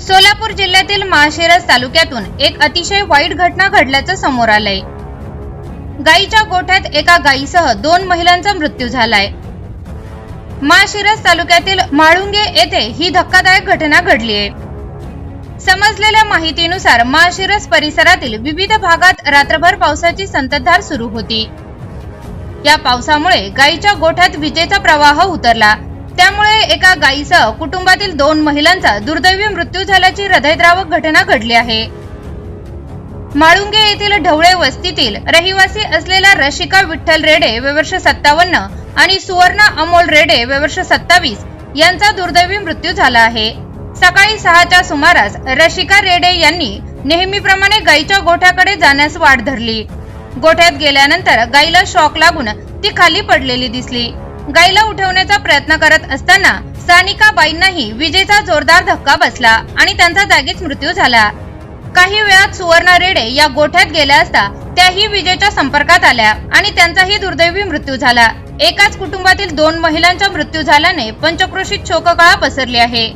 सोलापूर जिल्ह्यातील माळशिरस तालुक्यातून एक अतिशय वाईट घटना घडल्याचं समोर आलंय. गायीच्या गोठ्यात एका गायीसह दोन महिलांचा मृत्यू झालाय. माळशिरस तालुक्यातील माळुंगे येथे ही धक्कादायक घटना घडली आहे समजलेल्या माहितीनुसार माळशिरस परिसरातील विविध भागात रात्रभर पावसाची संततधार सुरू होती. या पावसामुळे गायीच्या गोठ्यात विजेचा प्रवाह उतरला. त्यामुळे एका गायीसह कुटुंबातील दोन महिलांचा दुर्दैवी मृत्यू झाल्याची हृदयद्रावक घटना घडली आहे. माळुंगे येथील ढवळे वस्तीतील रहिवासी असलेल्या रशिका विठ्ठल रेडे वर्ष सत्तावन्न आणि सुवर्ण अमोल रेडे वर्ष सत्तावीस यांचा दुर्दैवी मृत्यू झाला आहे. सकाळी सहाच्या सुमारास रशिका रेडे यांनी नेहमीप्रमाणे गायीच्या गोठ्याकडे जाण्यास वाट धरली. गोठ्यात गेल्यानंतर गायीला शॉक लागून ती खाली पडलेली दिसली. गायीला उठवण्याचा प्रयत्न करत असताना सानिकाबाईंनाही विजेचा जोरदार धक्का बसला आणि त्यांचा जागीच मृत्यू झाला. काही वेळात सुवर्णा रेडे या गोठ्यात गेल्या असता त्याही विजेच्या संपर्कात आल्या आणि त्यांचाही दुर्दैवी मृत्यू झाला. एकाच कुटुंबातील दोन महिलांचा मृत्यू झाल्याने पंचक्रोशीत शोककळा पसरली आहे.